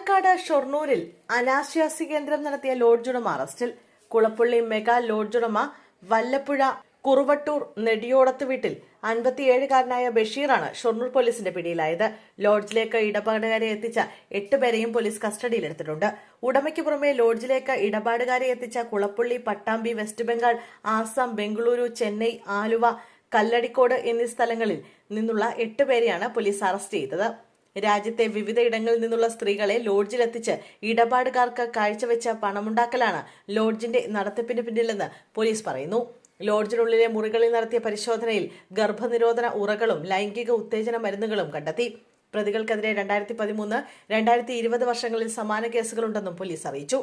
പാലക്കാട് ഷൊർണൂരിൽ അനാശ്വാസി കേന്ദ്രം നടത്തിയ ലോഡ്ജുടമ അറസ്റ്റിൽ കുളപ്പള്ളി മെഗാ ലോഡ്ജുടമ വല്ലപ്പുഴ കുറുവട്ടൂർ നെടിയോടത്ത് വീട്ടിൽ അൻപത്തിയേഴുകാരനായ ബഷീറാണ് ഷൊർണൂർ പോലീസിന്റെ പിടിയിലായത്. ലോഡ്ജിലേക്ക് ഇടപാടുകാരെ എത്തിച്ച എട്ട് പേരെയും പോലീസ് കസ്റ്റഡിയിലെടുത്തിട്ടുണ്ട്. ഉടമയ്ക്ക് പുറമെ ലോഡ്ജിലേക്ക് ഇടപാടുകാരെ എത്തിച്ച കുളപ്പള്ളി പട്ടാമ്പി വെസ്റ്റ് ബംഗാൾ ആസാം ബംഗളൂരു ചെന്നൈ ആലുവ കല്ലടിക്കോട് എന്നീ സ്ഥലങ്ങളിൽ നിന്നുള്ള എട്ട് പേരെയാണ് പോലീസ് അറസ്റ്റ് ചെയ്തത്. രാജ്യത്തെ വിവിധയിടങ്ങളിൽ നിന്നുള്ള സ്ത്രീകളെ ലോഡ്ജിലെത്തിച്ച് ഇടപാടുകാർക്ക് കാഴ്ചവെച്ച പണമുണ്ടാക്കലാണ് ലോഡ്ജിന്റെ നടത്തിപ്പിന് പിന്നിലെന്ന് പോലീസ് പറയുന്നു. ലോഡ്ജിനുള്ളിലെ മുറികളിൽ നടത്തിയ പരിശോധനയിൽ ഗർഭനിരോധന ഉറകളും ലൈംഗിക ഉത്തേജന മരുന്നുകളും കണ്ടെത്തി. പ്രതികൾക്കെതിരെ രണ്ടായിരത്തി പതിമൂന്ന് രണ്ടായിരത്തി ഇരുപത് വർഷങ്ങളിൽ സമാന കേസുകളുണ്ടെന്നും പോലീസ് അറിയിച്ചു.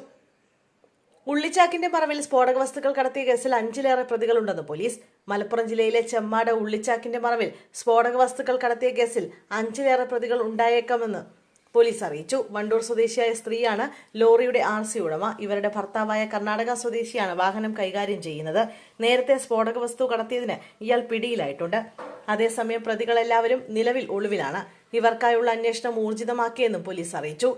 ഉള്ളിച്ചാക്കിന്റെ മറവിൽ സ്ഫോടക വസ്തുക്കൾ കടത്തിയ കേസിൽ അഞ്ചിലേറെ പ്രതികളുണ്ടെന്ന് പോലീസ്. മലപ്പുറം ജില്ലയിലെ ചെമ്മാട് ഉള്ളിച്ചാക്കിന്റെ മറവിൽ സ്ഫോടക വസ്തുക്കൾ കടത്തിയ കേസിൽ അഞ്ചിലേറെ പ്രതികൾ ഉണ്ടായേക്കാമെന്ന് പോലീസ് അറിയിച്ചു. വണ്ടൂർ സ്വദേശിയായ സ്ത്രീയാണ് ലോറിയുടെ ആർ സി ഉടമ. ഇവരുടെ ഭർത്താവായ കർണാടക സ്വദേശിയാണ് വാഹനം കൈകാര്യം ചെയ്യുന്നത്. നേരത്തെ സ്ഫോടക വസ്തു കടത്തിയതിന് ഇയാൾ പിടിയിലായിട്ടുണ്ട്. അതേസമയം പ്രതികളെല്ലാവരും നിലവിൽ ഒളിവിലാണ്. ഇവർക്കായുള്ള അന്വേഷണം ഊർജിതമാക്കിയെന്നും പോലീസ് അറിയിച്ചു.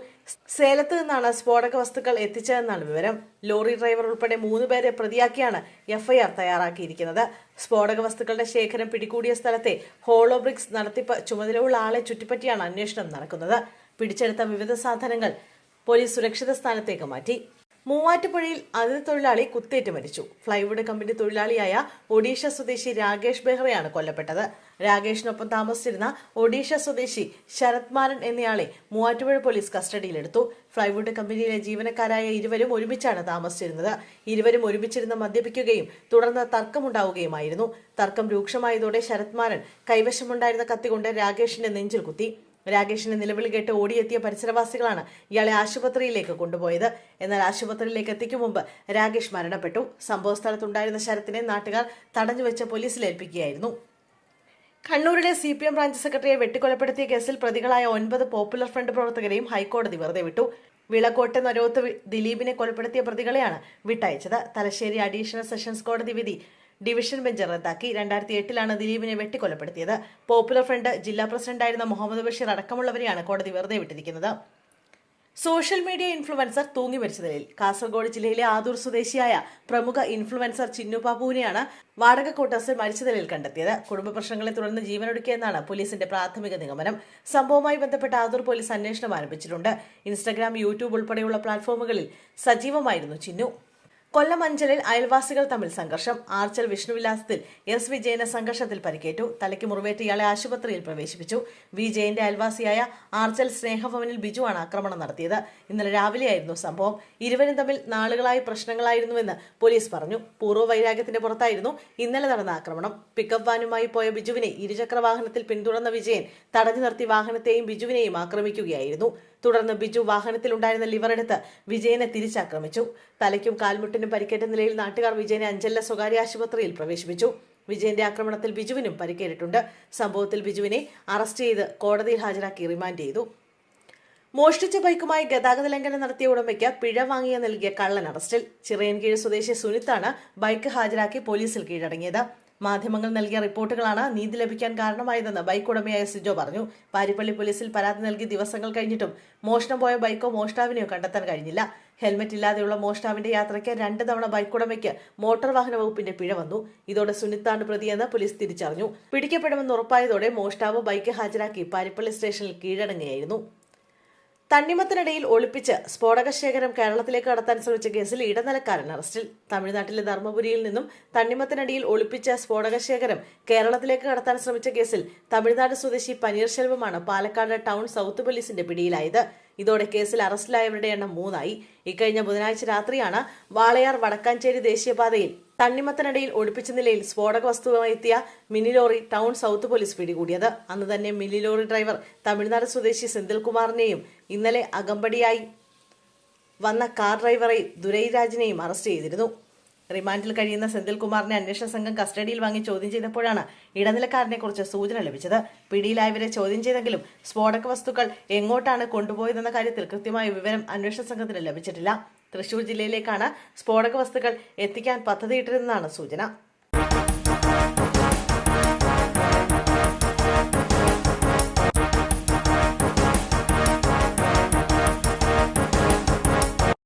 സേലത്ത് നിന്നാണ് സ്ഫോടക വസ്തുക്കൾ എത്തിച്ചതെന്നാണ് വിവരം. ലോറി ഡ്രൈവർ ഉൾപ്പെടെ മൂന്ന് പേരെ പ്രതിയാക്കിയാണ് എഫ്ഐആർ തയ്യാറാക്കിയിരിക്കുന്നത്. സ്ഫോടക വസ്തുക്കളുടെ ശേഖരം പിടികൂടിയ സ്ഥലത്തെ ഹോളോ ബ്രിക്സ് നടത്തിപ്പ് ചുമതലയുള്ള ആളെ ചുറ്റിപ്പറ്റിയാണ് അന്വേഷണം നടക്കുന്നത്. പിടിച്ചെടുത്ത വിവിധ സാധനങ്ങൾ പോലീസ് സുരക്ഷിത സ്ഥാനത്തേക്ക് മാറ്റി. മൂവാറ്റുപുഴയിൽ അതിഥി തൊഴിലാളി കുത്തേറ്റ് മരിച്ചു. ഫ്ലൈവുഡ് കമ്പനി തൊഴിലാളിയായ ഒഡീഷ സ്വദേശി രാകേഷ് ബെഹ്റയാണ് കൊല്ലപ്പെട്ടത്. രാകേഷിനൊപ്പം താമസിച്ചിരുന്ന ഒഡീഷ സ്വദേശി ശരത് മാരൻ എന്നയാളെ മൂവാറ്റുപുഴ പോലീസ് കസ്റ്റഡിയിലെടുത്തു. ഫ്ലൈവുഡ് കമ്പനിയിലെ ജീവനക്കാരായ ഇരുവരും ഒരുമിച്ചാണ് താമസിച്ചിരുന്നത്. ഇരുവരും ഒരുമിച്ചിരുന്ന് മദ്യപിക്കുകയും തുടർന്ന് തർക്കമുണ്ടാവുകയുമായിരുന്നു. തർക്കം രൂക്ഷമായതോടെ ശരത് മാരൻ കൈവശമുണ്ടായിരുന്ന കത്തികൊണ്ട് രാകേഷിന്റെ നെഞ്ചിൽ കുത്തി. രാകേഷിന്റെ നിലവിളി കേട്ട് ഓടിയെത്തിയ പരിസരവാസികളാണ് ഇയാളെ ആശുപത്രിയിലേക്ക് കൊണ്ടുപോയത്. എന്നാൽ ആശുപത്രിയിലേക്ക് എത്തിക്കും മുമ്പ് രാകേഷ് മരണപ്പെട്ടു. സംഭവ സ്ഥലത്തുണ്ടായിരുന്ന ശരത്തിനെ നാട്ടുകാർ തടഞ്ഞുവെച്ച് പോലീസിൽ ഏൽപ്പിക്കുകയായിരുന്നു. കണ്ണൂരിലെ സി പി എം ബ്രാഞ്ച് സെക്രട്ടറിയെ വെട്ടിക്കൊലപ്പെടുത്തിയ കേസിൽ പ്രതികളായ ഒൻപത് പോപ്പുലർ ഫ്രണ്ട് പ്രവർത്തകരെയും ഹൈക്കോടതി വെറുതെ വിട്ടു. വിളക്കോട്ടെ നരോത്ത് ദിലീപിനെ കൊലപ്പെടുത്തിയ പ്രതികളെയാണ് വിട്ടയച്ചത്. തലശ്ശേരി അഡീഷണൽ സെഷൻസ് കോടതി വിധി ഡിവിഷൻ ബെഞ്ച് റദ്ദാക്കി. രണ്ടായിരത്തി എട്ടിലാണ് ദിലീപിനെ വെട്ടിക്കൊലപ്പെടുത്തിയത്. പോപ്പുലർ ഫ്രണ്ട് ജില്ലാ പ്രസിഡന്റായിരുന്ന മുഹമ്മദ് ബഷീർ അടക്കമുള്ളവരെയാണ് കോടതി വെറുതെ വിട്ടിരിക്കുന്നത്. സോഷ്യൽ മീഡിയ ഇൻഫ്ലുവൻസർ തൂങ്ങി മരിച്ച നിലയിൽ കാസർഗോഡ് ജില്ലയിലെ ആദൂർ സ്വദേശിയായ പ്രമുഖ ഇൻഫ്ലുവൻസർ ചിന്നു ബാബുവിനെയാണ് വാടക ക്വാർട്ടേഴ്സിൽ മരിച്ച നിലയിൽ കണ്ടെത്തിയത്. കുടുംബ പ്രശ്നങ്ങളെ തുടർന്ന് ജീവനൊടുക്കിയെന്നാണ് പോലീസിന്റെ പ്രാഥമിക നിഗമനം. സംഭവവുമായി ബന്ധപ്പെട്ട് ആദൂർ പോലീസ് അന്വേഷണം ആരംഭിച്ചിട്ടുണ്ട്. ഇൻസ്റ്റഗ്രാം യൂട്യൂബ് ഉൾപ്പെടെയുള്ള പ്ലാറ്റ്ഫോമുകളിൽ സജീവമായിരുന്നു ചിന്നു. കൊല്ലം അഞ്ചലിൽ അയൽവാസികൾ തമ്മിൽ സംഘർഷം. ആർച്ചൽ വിഷ്ണുവിലാസത്തിൽ എസ് വിജയന് സംഘർഷത്തിൽ പരിക്കേറ്റു. തലയ്ക്ക് മുറിവേറ്റ് ഇയാളെ ആശുപത്രിയിൽ പ്രവേശിപ്പിച്ചു. വിജയന്റെ അയൽവാസിയായ ആർച്ചൽ സ്നേഹഭവനിൽ ബിജുവാണ് ആക്രമണം നടത്തിയത്. ഇന്നലെ രാവിലെയായിരുന്നു സംഭവം. ഇരുവരും തമ്മിൽ നാളുകളായി പ്രശ്നങ്ങളായിരുന്നുവെന്ന് പോലീസ് പറഞ്ഞു. പൂർവ വൈരാഗ്യത്തിന്റെ പുറത്തായിരുന്നു ഇന്നലെ നടന്ന ആക്രമണം. പിക്കപ്പ് വാനുമായി പോയ ബിജുവിനെ ഇരുചക്ര വാഹനത്തിൽ പിന്തുടർന്ന വിജയൻ തടഞ്ഞു നിർത്തി വാഹനത്തെയും ബിജുവിനെയും ആക്രമിക്കുകയായിരുന്നു. തുടർന്ന് ബിജു വാഹനത്തിലുണ്ടായിരുന്ന ലിവറെടുത്ത് വിജയനെ തിരിച്ചാക്രമിച്ചു. തലയ്ക്കും കാൽമുട്ടിനും പരിക്കേറ്റ നിലയിൽ നാട്ടുകാർ വിജയനെ അഞ്ചല്ല സ്വകാര്യ ആശുപത്രിയിൽ പ്രവേശിപ്പിച്ചു. വിജയന്റെ ആക്രമണത്തിൽ ബിജുവിനും പരിക്കേറ്റിട്ടുണ്ട്. സംഭവത്തിൽ ബിജുവിനെ അറസ്റ്റ് ചെയ്ത് കോടതിയിൽ ഹാജരാക്കി റിമാൻഡ് ചെയ്തു. മോഷ്ടിച്ച ബൈക്കുമായി ഗതാഗത ലംഘനം നടത്തിയ ഉടമയ്ക്ക് പിഴ വാങ്ങിയ നൽകിയ കള്ളൻ അറസ്റ്റിൽ. ചിറയൻകീഴ് സ്വദേശി സുനിത്താണ് ബൈക്ക് ഹാജരാക്കി പോലീസിൽ കീഴടങ്ങിയത്. മാധ്യമങ്ങൾ നൽകിയ റിപ്പോർട്ടുകളാണ് നീതി ലഭിക്കാൻ കാരണമായതെന്ന് ബൈക്ക് ഉടമയായ സിജോ പറഞ്ഞു. പാരിപ്പള്ളി പോലീസിൽ പരാതി നൽകി ദിവസങ്ങൾ കഴിഞ്ഞിട്ടും മോഷണം പോയ ബൈക്കോ മോഷ്ടാവിനെയോ കണ്ടെത്താൻ കഴിഞ്ഞില്ല. ഹെൽമറ്റ് ഇല്ലാതെയുള്ള മോഷ്ടാവിന്റെ യാത്രയ്ക്ക് രണ്ട് തവണ ബൈക്ക് ഉടമയ്ക്ക് മോട്ടോർ വാഹന വകുപ്പിന്റെ പിഴ വന്നു. ഇതോടെ സുനിത്താണ് പ്രതിയെന്ന് പോലീസ് തിരിച്ചറിഞ്ഞു. പിടിക്കപ്പെടുമെന്ന് ഉറപ്പായതോടെ മോഷ്ടാവ് ബൈക്ക് ഹാജരാക്കി പാരിപ്പള്ളി സ്റ്റേഷനിൽ കീഴടങ്ങുകയായിരുന്നു. തണ്ണിമത്തിനിടയിൽ ഒളിപ്പിച്ച് സ്ഫോടക ശേഖരം കേരളത്തിലേക്ക് കടത്താൻ ശ്രമിച്ച കേസിൽ ഇടനിലക്കാരൻ അറസ്റ്റിൽ. തമിഴ്നാട്ടിലെ ധർമ്മപുരിയിൽ നിന്നും തണ്ണിമത്തിനടിയിൽ ഒളിപ്പിച്ച സ്ഫോടക ശേഖരം കേരളത്തിലേക്ക് കടത്താൻ ശ്രമിച്ച കേസിൽ തമിഴ്നാട് സ്വദേശി പനീർശെൽവമാണ് പാലക്കാട് ടൗൺ സൗത്ത് പോലീസിന്റെ പിടിയിലായത്. ഇതോടെ കേസിൽ അറസ്റ്റിലായവരുടെ എണ്ണം മൂന്നായി. ഇക്കഴിഞ്ഞ ബുധനാഴ്ച രാത്രിയാണ് വാളയാർ വടക്കാഞ്ചേരി ദേശീയപാതയിൽ തണ്ണിമത്തനടിയിൽ ഒളിപ്പിച്ച നിലയിൽ സ്ഫോടക വസ്തുവുമായി എത്തിയ mini lorry town south police പിടികൂടിയത്. അന്ന് തന്നെ മിനി ലോറി ഡ്രൈവർ തമിഴ്നാട് സ്വദേശി സെന്തിൽകുമാറിനെയും ഇന്നലെ അകമ്പടിയായി വന്ന കാർ ഡ്രൈവറെ ദുരൈരാജിനെയും അറസ്റ്റ് ചെയ്തിരുന്നു. റിമാൻഡിൽ കഴിയുന്ന സെന്തിൽകുമാറിനെ അന്വേഷണ സംഘം കസ്റ്റഡിയിൽ വാങ്ങി ചോദ്യം ചെയ്തപ്പോഴാണ് ഇടനിലക്കാരനെ കുറിച്ച് സൂചന ലഭിച്ചത്. പിടിയിലായവരെ ചോദ്യം ചെയ്തെങ്കിലും സ്ഫോടക വസ്തുക്കൾ എങ്ങോട്ടാണ് കൊണ്ടുപോയതെന്ന കാര്യത്തിൽ കൃത്യമായ വിവരം അന്വേഷണ സംഘത്തിന് ലഭിച്ചിട്ടില്ല. തൃശൂർ ജില്ലയിലേക്കാണ് സ്ഫോടക വസ്തുക്കൾ എത്തിക്കാൻ പദ്ധതിയിട്ടിരുന്നതാണ് സൂചന.